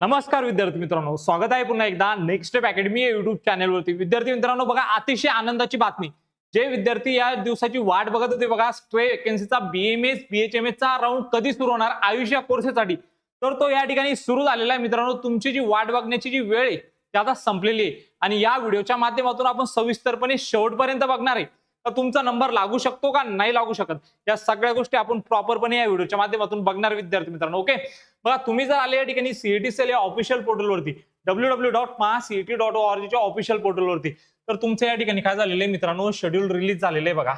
नमस्कार विद्यार्थी मित्रांनो स्वागत आहे पुन्हा एकदा नेक्स्ट स्टेप अकॅडमी या युट्यूब चॅनलवरती विद्यार्थी मित्रांनो बघा अतिशय आनंदाची बातमी. जे विद्यार्थी या दिवसाची वाट बघत होते बघा स्ट्रे वेकेन्सीचा बीएमएस बीएचएमएस चा राऊंड कधी सुरू होणार आयुष्य या कोर्सेसाठी तर तो या ठिकाणी सुरू झालेला आहे मित्रांनो. तुमची जी वाट बघण्याची जी वेळ आहे ती आता संपलेली आहे. आणि या व्हिडिओच्या माध्यमातून आपण सविस्तरपणे शेवटपर्यंत बघणार आहे. तर तुमचा नंबर लागू शकतो का? नाही लागू शकत. या सगळ्या गोष्टी आपण प्रॉपरपणे या व्हिडिओच्या माध्यमातून बघणार विद्यार्थी मित्रांनो ओके बघा तुम्ही जर आले या ठिकाणी सीईटी सेल या ऑफिशियल पोर्टलवरती डब्ल्यू डब्ल्यू डॉट मा सीईटी डॉट ओ आर जीच्या ऑफिशियल पोर्टलवरती तर तुमचं या ठिकाणी काय झालेलं आहे मित्रांनो? शेड्यूल रिलीज झालेलं आहे बघा.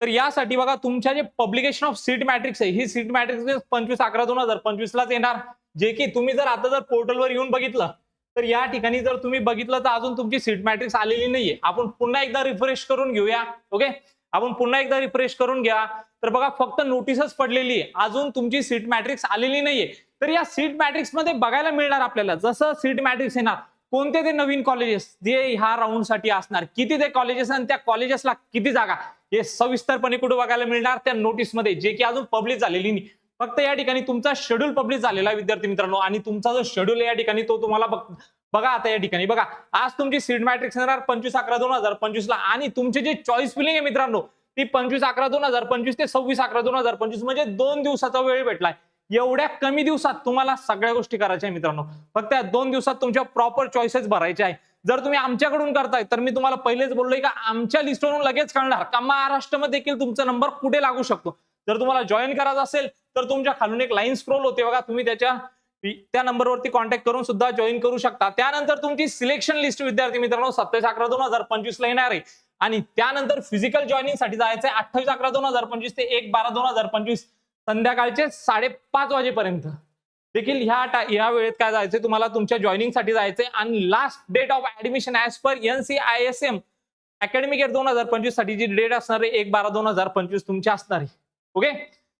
तर यासाठी बघा तुमच्या जे पब्लिकेशन ऑफ सीट मॅट्रिक्स आहे ही सीट मॅट्रिक्स पंचवीस अकरा दोन हजार पंचवीस लाच येणार. जे की तुम्ही जर आता जर पोर्टलवर येऊन बघितलं तर या ठिकाणी जर तुम्ही बघितलं तर अजून तुमची सीट मॅट्रिक्स आलेली नाहीये. आपण पुन्हा एकदा रिफ्रेश करून घेऊया ओके आपण पुन्हा एकदा रिफ्रेश करून घ्या. तर बघा फक्त नोटीसच पडलेली आहे. अजून तुमची सीट मॅट्रिक्स आलेली नाहीये. तर या सीट मॅट्रिक्समध्ये बघायला मिळणार आपल्याला जसं सीट मॅट्रिक्स येणार कोणते ते नवीन कॉलेजेस जे ह्या राऊंडसाठी असणार किती ते कॉलेजेस आणि त्या कॉलेजेसला किती जागा हे सविस्तरपणे कुठे बघायला मिळणार? त्या नोटीसमध्ये जे की अजून पब्लिश झालेली नाही. फक्त या ठिकाणी तुमचा शेड्यूल पब्लिश झालेला आहे विद्यार्थी मित्रांनो. आणि तुमचा जो शेड्यूल आहे या ठिकाणी तो तुम्हाला बघ- बघा आता या ठिकाणी. बघा आज तुमची सीट मॅट्रिक्स येणार पंचवीस अकरा दोन हजार पंचवीस ला. आणि तुमची जी चॉईस फिलिंग आहे मित्रांनो ती पंचवीस अकरा दोन हजार पंचवीस ते सव्वीस अकरा दोन हजार पंचवीस म्हणजे दोन दिवसाचा वेळ भेटलाय. एवढ्या कमी दिवसात तुम्हाला सगळ्या गोष्टी करायच्या आहे मित्रांनो. फक्त या दोन दिवसात तुमच्या प्रॉपर चॉईसेस भरायचे आहे. जर तुम्ही आमच्याकडून करताय तर मी तुम्हाला पहिलेच बोललोय का आमच्या लिस्टवरून लगेच कळणार का महाराष्ट्रामध्ये देखील तुमचा नंबर कुठे लागू शकतो? जर तुम्हाला जॉईन करायचं असेल तर तुमच्या खालून एक लाईन स्क्रोल होते बघा. तुम्ही त्याच्या त्या नंबरवरती कॉन्टॅक्ट करून सुद्धा जॉईन करू शकता. त्यानंतर तुमची सिलेक्शन लिस्ट विद्यार्थी मित्रांनो सत्तावीस अकरा दोन हजार पंचवीस ला येणार आहे. आणि त्यानंतर फिजिकल जॉईनिंगसाठी जायचंय अठ्ठावीस अकरा दोन हजार पंचवीस ते एक बारा दोन हजार पंचवीस संध्याकाळचे साडेपाच वाजेपर्यंत. देखील ह्या या वेळेत काय जायचंय? तुम्हाला तुमच्या जॉईनिंगसाठी जायचंय. आणि last date of admission as per N C I S M academic year दोन हजार पंचवीससाठी जी डेट असणार आहे. एक बारा दोन हजार पंचवीस तुमची असणार आहे. ओके?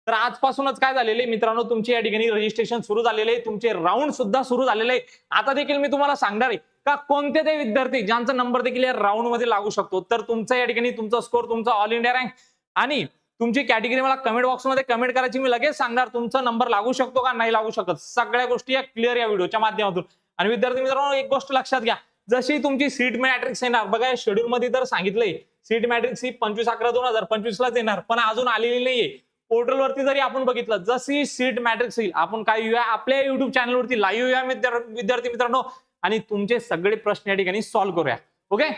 तर आजपासूनच काय झालेले? मित्रांनो तुमचे या ठिकाणी रजिस्ट्रेशन सुरू झालेले. तुमचे राऊंड सुद्धा सुरू झालेले. आता देखील मी तुम्हाला सांगणार आहे का कोणते ते विद्यार्थी ज्यांचा नंबर देखील या राऊंडमध्ये लागू शकतो? तर तुमचा या ठिकाणी तुमचा स्कोर तुमचा ऑल इंडिया रँक आणि तुमची कॅटेगरी मला कमेंट बॉक्समध्ये कमेंट करायची मी लगेच सांगणार. तुमचा नंबर लागू शकतो का? नाही लागू शकत. सगळ्या गोष्टी या क्लिअर या व्हिडिओच्या माध्यमातून. आणि विद्यार्थी मित्रांनो एक गोष्ट लक्षात घ्या. जशी तुमची सीट मॅट्रिक्स येणार बघा या शेड्यूल मध्ये तर सांगितलंय. सीट मॅट्रिक्स ही पंचवीस अकरा दोन हजार पंचवीस लाच येणार पण अजून आलेली नाहीये. पोर्टल वरती जरी आपण बघितलं जशी सीट मॅट्रिक्स येईल आपण काय येऊया आपल्या युट्यूब चॅनलवरती लाईव्ह येऊया विद्यार्थी मित्रांनो. आणि तुमचे सगळे प्रश्न या ठिकाणी सॉल्व्ह करूया. ओके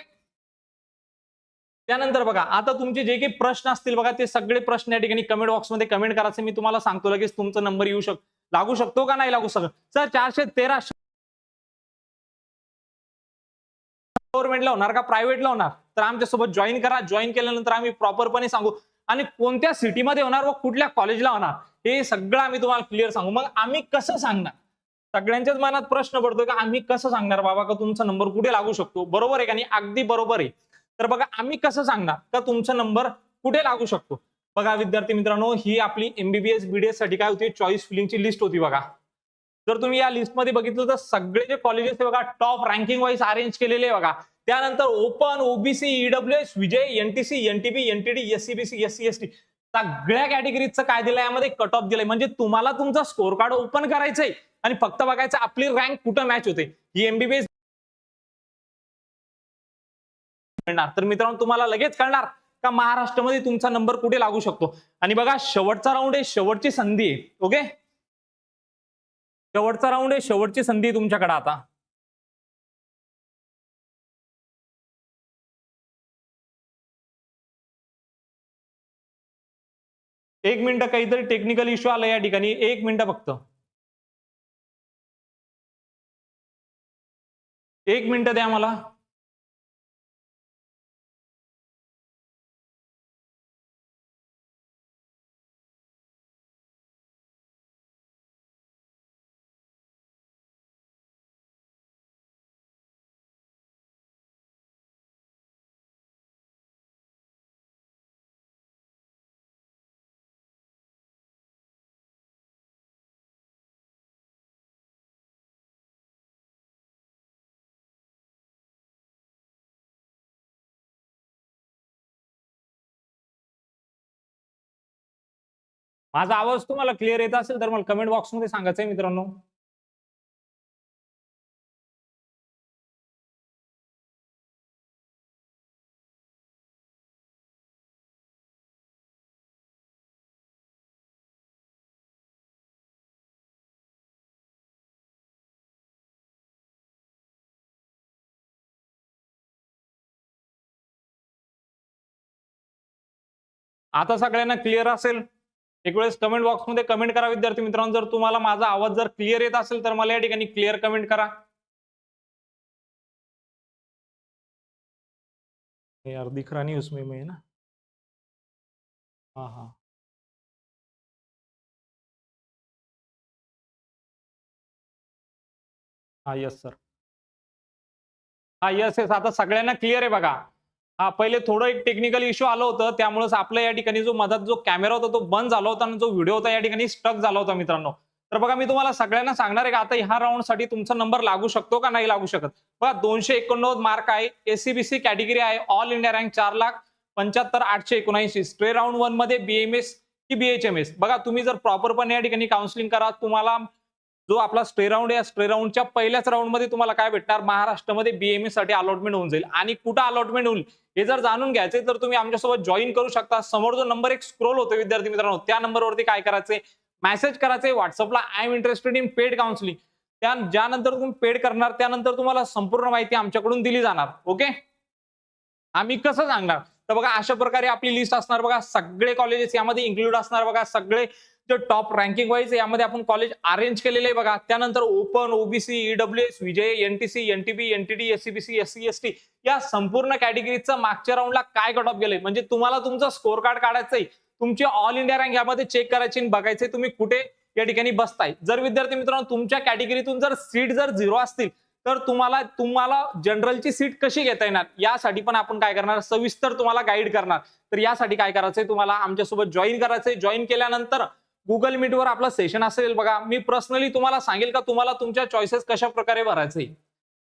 त्यानंतर बघा आता तुमचे जे काही प्रश्न असतील बघा ते सगळे प्रश्न या ठिकाणी कमेंट बॉक्समध्ये कमेंट करायचे. मी तुम्हाला सांगतो लगेच तुमचा नंबर येऊ शक लागू शकतो का नाही लागू शकत? सर चारशे तेरा गव्हर्नमेंटला होणार का प्रायव्हेटला होणार? तर आमच्यासोबत जॉईन करा. जॉईन केल्यानंतर आम्ही प्रॉपरपणे सांगू. आणि कोणत्या सिटीमध्ये होणार व कुठल्या कॉलेजला होणार हे सगळं आम्ही तुम्हाला क्लिअर सांगू. मग आम्ही कसं सांगणार? सगळ्यांच्याच मनात प्रश्न पडतोय का आम्ही कसं सांगणार? बाबा का तुमचा नंबर कुठे लागू शकतो? बरोबर आहे का नाही? अगदी बरोबर आहे. तर बघा आम्ही कसं सांगणार? का तुमचा नंबर कुठे लागू शकतो? बघा विद्यार्थी मित्रांनो ही आपली एमबीबीएस बीडीएससाठी काय होती? चॉईस फिलिंगची लिस्ट होती बघा. जर तुम्ही या लिस्टमध्ये बघितलं तर सगळे जे कॉलेजेस बघा टॉप रँकिंग वाईज अरेंज केलेले बघा. त्यानंतर open OBC E W S VJ NTC NTB NTD SCBC SC ST सगळ्या कॅटेगरीचं काय दिलंय यामध्ये कट ऑफ दिलंय. म्हणजे तुम्हाला तुमचा स्कोर कार्ड ओपन करायचंय आणि फक्त बघायचं आपली रँक कुठं मॅच होते. ही एमबीबीएस मिळणार. तर मित्रांनो तुम्हाला लगेच कळणार का महाराष्ट्रामध्ये तुमचा नंबर कुठे लागू शकतो. आणि बघा शेवटचा राऊंड आहे शेवटची संधी आहे. ओके शेवटचा राऊंड आहे शेवटची संधी तुमच्याकडे आता. एक मिनिट काहीतरी टेक्निकल इश्यू आला या ठिकाणी. एक मिनिटं फक्त. एक मिनिट द्या मला. माझा आवाज तुम्हाला क्लिअर येत असेल तर मला कमेंट बॉक्समध्ये सांगायचं आहे मित्रांनो. आता सगळ्यांना क्लिअर असेल? एक वेळेस कमेंट बॉक्समध्ये कमेंट करा विद्यार्थी मित्रांनो. जर तुम्हाला माझा आवाज जर क्लिअर येत असेल तर मला या ठिकाणी क्लिअर कमेंट करा. यार दिख रहा नहीं उसमें में ना? हाँ हाँ. हा यस सर हा यस यस आता सगळ्यांना क्लिअर आहे बघा. हा पहिले थोडं एक टेक्निकल इश्यू आलं होतं. त्यामुळेच आपल्या या ठिकाणी जो मधात जो कॅमेरा होता तो बंद झाला होता आणि जो व्हिडिओ होता या ठिकाणी स्टक झाला होता मित्रांनो. तर बघा मी तुम्हाला सगळ्यांना सांगणार आहे का आता ह्या राऊंडसाठी तुमचा नंबर लागू शकतो का नाही लागू शकत? बघा दोनशे एकोणनव्वद मार्क आहे एसीबीसी कॅटेगरी आहे ऑल इंडिया रँक चार लाख पंच्याहत्तर आठशे एकोणऐंशी. स्ट्रे राऊंड वनमध्ये बीएमएस की बीएचएमएस बघा तुम्ही जर प्रॉपरपणे या ठिकाणी काउन्सिलिंग करा तुम्हाला जो आपला स्टे राऊंड या स्टे राऊंडच्या पहिल्याच राऊंडमध्ये तुम्हाला काय भेटणार? महाराष्ट्रामध्ये बीएमएससाठी अलॉटमेंट होऊन जाईल. आणि कुठं अलॉटमेंट होईल? हे जर जाणून घ्यायचे तर तुम्ही आमच्यासोबत जॉईन करू शकता. समोर जो नंबर एक स्क्रोल होतो विद्यार्थी मित्रांनो त्या नंबरवरती काय करायचे मेसेज करायचे व्हॉट्सअपला I am interested in paid counselling त्या ज्यानंतर तुम्ही पेड करणार त्यानंतर तुम्हाला संपूर्ण माहिती आमच्याकडून दिली जाणार. ओके आम्ही कसं सांगणार? तर बघा अशा प्रकारे आपली लिस्ट असणार बघा. सगळे कॉलेजेस यामध्ये इन्क्लूड असणार बघा. सगळे तर टॉप रँकिंग वाईज यामध्ये आपण कॉलेज अरेंज केलेले आहे बघा. त्यानंतर open OBC E W S VJ NTC NTB NTT SCBC SC ST या संपूर्ण कॅटेगरीचं मागच्या राऊंडला काय कट ऑफ गेले म्हणजे तुम्हाला तुमचं स्कोर कार्ड काढायचंय. तुमची ऑल इंडिया रँक यामध्ये चेक करायची आणि बघायचे तुम्ही कुठे या ठिकाणी बसताय. जर विद्यार्थी मित्रांनो तुमच्या कॅटेगरीतून जर सीट जर झिरो असतील तर तुम्हाला तुम्हाला जनरलची सीट कशी घेता येणार? यासाठी पण आपण काय करणार? सविस्तर तुम्हाला गाईड करणार. तर यासाठी काय करायचंय? तुम्हाला आमच्यासोबत जॉईन करायचंय. जॉईन केल्यानंतर गुगल मीटवर आपलं सेशन असेल बघा. मी पर्सनली तुम्हाला सांगेल का तुम्हाला तुमच्या चॉईसेस कशा प्रकारे भरायचे?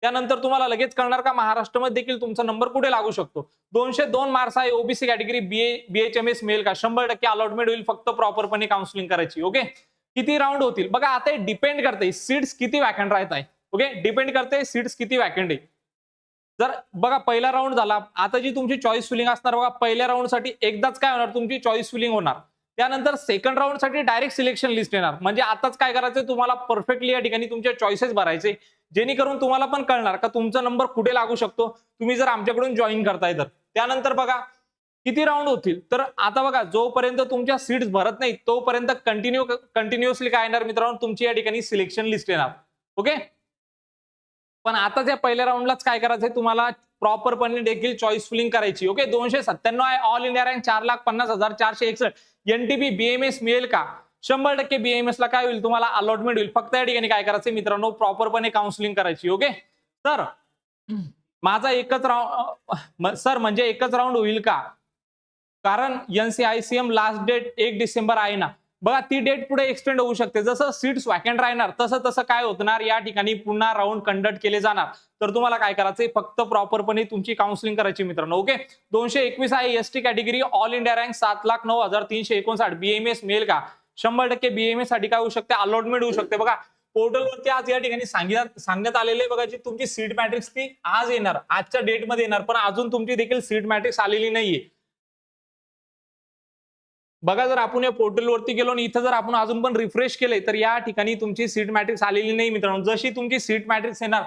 त्यानंतर तुम्हाला लगेच कळणार का महाराष्ट्रामध्ये देखील तुमचा नंबर कुठे लागू शकतो? दोनशे दोन मार्क्स आहे ओबीसी कॅटेगरी बीए बीएचएमएस मिळेल का? शंभर टक्के अलॉटमेंट होईल फक्त प्रॉपरपणे काउन्सिलिंग करायची ओके किती राऊंड होतील? बघा आता डिपेंड करते सीट्स किती वॅकंट राहत आहे ओके डिपेंड करते सीट्स किती वॅकंट आहे. जर बघा पहिला राऊंड झाला. आता जी तुमची चॉईस फिलिंग असणार बघा पहिल्या राऊंडसाठी एकदाच काय होणार? तुमची चॉईस फिलिंग होणार. त्यानंतर सेकंड राऊंडसाठी डायरेक्ट सिलेक्शन लिस्ट येणार. म्हणजे आताच काय करायचं तुम्हाला परफेक्टली या ठिकाणी तुमचे चॉईसेस भरायचे जेणेकरून तुम्हाला पण कळणार का तुमचा नंबर कुठे लागू शकतो. तुम्ही जर आमच्याकडून जॉईन करताय तर. त्यानंतर बघा किती राऊंड होतील? तर आता बघा जोपर्यंत तुमच्या सीट्स भरत नाही तोपर्यंत कंटिन्यू कंटिन्युअसली काय येणार मित्रांनो? तुमची या ठिकाणी सिलेक्शन लिस्ट येणार. ओके पण आता त्या पहिल्या राऊंडलाच काय करायचंय? तुम्हाला प्रॉपरपणे देखील चॉईस फिलिंग करायची. ओके दोनशे सत्त्याण्णव आहे ऑल इंडिया रँक चार लाख पन्नास हजार चारशे एकसष्ट. एनटीपी बीएमएस मिळेल का? शंभर टक्के बीएमएस ला काय होईल? तुम्हाला अलॉटमेंट होईल. फक्त या ठिकाणी काय करायचं मित्रांनो? प्रॉपरपणे काउन्सिलिंग करायची ओके तर माझा एकच राऊंड सर म्हणजे एकच राऊंड होईल का? कारण एनसीआयसीएम लास्ट डेट एक डिसेंबर आहे ना. बघा ती डेट पुढे एक्सटेंड होऊ शकते. जसं सीट्स वॅकंट राहणार तसं तसं काय होणार या ठिकाणी पुन्हा राऊंड कंडक्ट केले जाणार. तर तुम्हाला काय करायचंय? फक्त प्रॉपरपणे तुमची काउन्सिलिंग करायची मित्रांनो ओके दोनशे एकवीस आहे ST category all India rank सात लाख नऊ हजार तीनशे एकोणसाठ. बीएमएस मिळेल का? शंभर टक्के बीएमएससाठी काय होऊ शकते? अलॉटमेंट होऊ शकते. बघा पोर्टलवरती आज या ठिकाणी सांगण्यात आलेले बघा जी तुमची सीट मॅट्रिक्स ती आज येणार. आजच्या डेटमध्ये येणार पण अजून तुमची देखील सीट मॅट्रिक्स आलेली नाहीये. बघा जर आपण या पोर्टलवरती गेलो आणि इथं जर आपण अजून पण रिफ्रेश केले तर या ठिकाणी तुमची सीट मॅट्रिक्स आलेली नाही मित्रांनो. जशी तुमची सीट मॅट्रिक्स येणार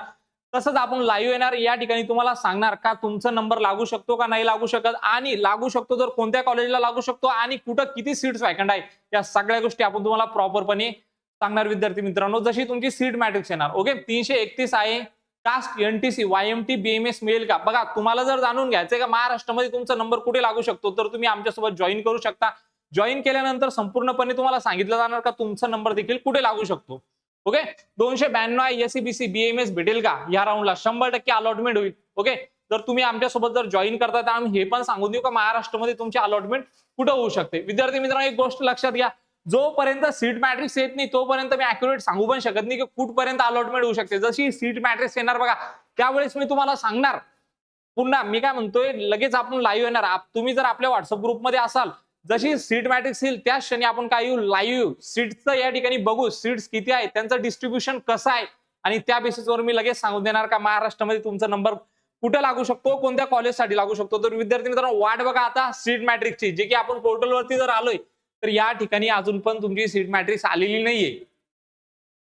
तसंच आपण लाईव्ह येणार. या ठिकाणी तुम्हाला सांगणार का तुमचा नंबर लागू शकतो का नाही लागू शकत? आणि लागू शकतो तर कोणत्या कॉलेजला लागू शकतो? आणि कुठं किती सीट्स वॅकंट आहे? या सगळ्या गोष्टी आपण तुम्हाला प्रॉपरपणे सांगणार विद्यार्थी मित्रांनो. जशी तुमची सीट मॅट्रिक्स येणार ओके तीनशे एकतीस आहे. कास्ट एनटीसी वायएमटी बीएमएस मिळेल का? बघा तुम्हाला जर जाणून घ्यायचंय का? महाराष्ट्रामध्ये तुमचा नंबर कुठे लागू शकतो? तर तुम्ही आमच्यासोबत जॉईन करू शकता. जॉईन केल्यानंतर संपूर्णपणे तुम्हाला सांगितलं जाणार का तुमचा नंबर देखील कुठे लागू शकतो. ओके दोनशे ब्याण्णव आहे एसीबीसी बीएमएस भेटेल का या राऊंडला शंभर टक्के अलॉटमेंट होईल. ओके जर तुम्ही आमच्यासोबत जर जॉईन करता तर आम्ही हे पण सांगून देऊ का महाराष्ट्रामध्ये तुमची अलॉटमेंट कुठं होऊ शकते? विद्यार्थी मित्रांनो एक गोष्ट लक्षात घ्या. जोपर्यंत सीट मॅट्रिक्स येत नाही तोपर्यंत मी अॅक्युरेट सांगू पण शकत नाही की कुठपर्यंत अलॉटमेंट होऊ शकते. जशी सीट मॅट्रिक्स येणार बघा त्यावेळेस मी तुम्हाला सांगणार. पुन्हा मी काय म्हणतोय लगेच आपण लाईव्ह येणार. तुम्ही जर आपल्या व्हॉट्सअप ग्रुपमध्ये असाल जशी सीट मॅट्रिक्स येईल त्याच क्षणी आपण काय येऊ? लाईव्ह सीट्सचं या ठिकाणी बघू. सीट्स किती आहे त्यांचं डिस्ट्रीब्युशन कसं आहे? आणि त्या बेसिसवर मी लगेच सांगून देणार का महाराष्ट्रामध्ये तुमचा नंबर कुठे लागू शकतो? कोणत्या कॉलेजसाठी लागू शकतो? तर विद्यार्थी मित्रांनो वाट बघा आता सीट मॅट्रिक्सची जे की आपण पोर्टलवरती जर आलोय तर या ठिकाणी अजून पण तुमची सीट मॅट्रिक्स आलेली नाहीये.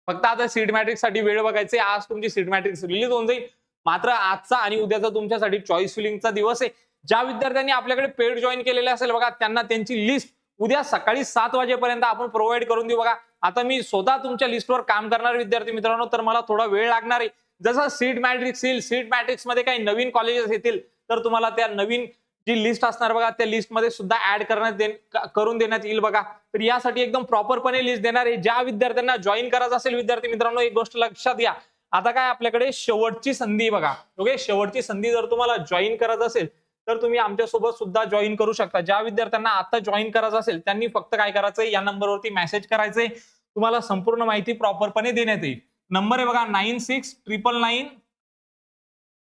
फक्त आता सीट मॅट्रिक्ससाठी वेळ बघायचे आज तुमची सीट मॅट्रिक्स रिलीज होऊन जाईल. मात्र आजचा आणि उद्याचा तुमच्यासाठी चॉईस फिलिंगचा दिवस आहे. ज्या विद्यार्थ्यांनी आपल्याकडे पेड जॉईन केलेले असेल बघा त्यांना त्यांची लिस्ट उद्या सकाळी सात वाजेपर्यंत आपण प्रोव्हाइड करून देऊ बघा. आता मी स्वतः तुमच्या लिस्टवर काम करणार विद्यार्थी मित्रांनो तर मला थोडा वेळ लागणार आहे. जसं सीट मॅट्रिक्स येईल सीट मॅट्रिक्समध्ये काही नवीन कॉलेजेस येतील तर तुम्हाला त्या नवीन जी लिस्ट असणार बघा त्या लिस्टमध्ये सुद्धा ऍड करण्यात दे- करून देण्यात येईल बघा. तर यासाठी एकदम प्रॉपरपणे लिस्ट देणार आहे. ज्या विद्यार्थ्यांना जॉईन करायचं असेल विद्यार्थी मित्रांनो एक गोष्ट लक्षात घ्या. आता काय आपल्याकडे शेवटची संधी बघा. ओके शेवटची संधी जर तुम्हाला जॉईन करायचं असेल तर तुम्ही आमच्यासोबत सुद्धा जॉईन करू शकता. ज्या विद्यार्थ्यांना आता जॉईन करायचं असेल त्यांनी फक्त काय करायचंय? या नंबरवरती मेसेज करायचंय. तुम्हाला संपूर्ण माहिती प्रॉपरपणे देण्यात येईल. नंबर आहे बघा nine six triple nine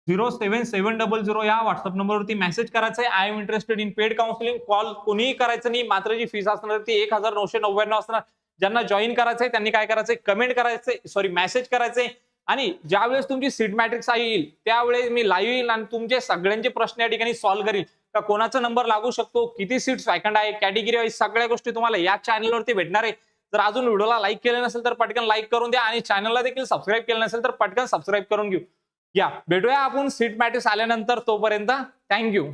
zero seven seven double zero या व्हॉट्सअप नंबरवरती मेसेज करायचा आहे I am interested in paid counselling call कोणीही करायचं नाही. मात्र जी फीस असणार ती एक हजार नऊशे नव्याण्णव असणार. ज्यांना जॉईन करायचंय त्यांनी काय करायचंय? कमेंट करायचंय. सॉरी मेसेज करायचंय. आणि ज्यावेळेस तुमची सीट मॅट्रिक्स येईल त्यावेळेस मी लाईव्ह येईल आणि तुमचे सगळ्यांचे प्रश्न या ठिकाणी सॉल्व्ह करील. का कोणाचा नंबर लागू शकतो? किती सीट्स वॅकंट आहे? कॅटेगरी वाईज सगळ्या गोष्टी तुम्हाला या चॅनलवरती भेटणार आहे. जर अजून व्हिडिओला लाईक केलं नसेल तर पटकन लाईक करून द्या आणि चॅनलला देखील सबस्क्राईब केलं नसेल तर पटकन सबस्क्राईब करून घेऊ. या भेटूया आपण सीट मॅट्रिक्स आल्यानंतर तोपर्यंत. थँक्यू